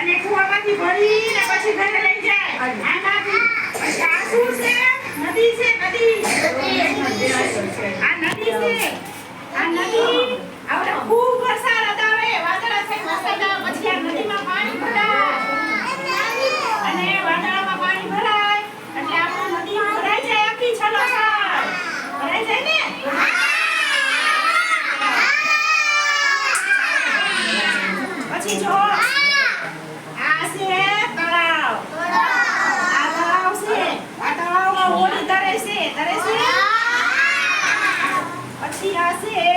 અને કુવામાંથી ભરીને પછી ઘરે લઈ જાય. પછી જો. આ છે તળાવ. આ તળાવ છે. આ તળાવમાં હોળી તરે છે. તરે છે? પછી આ છે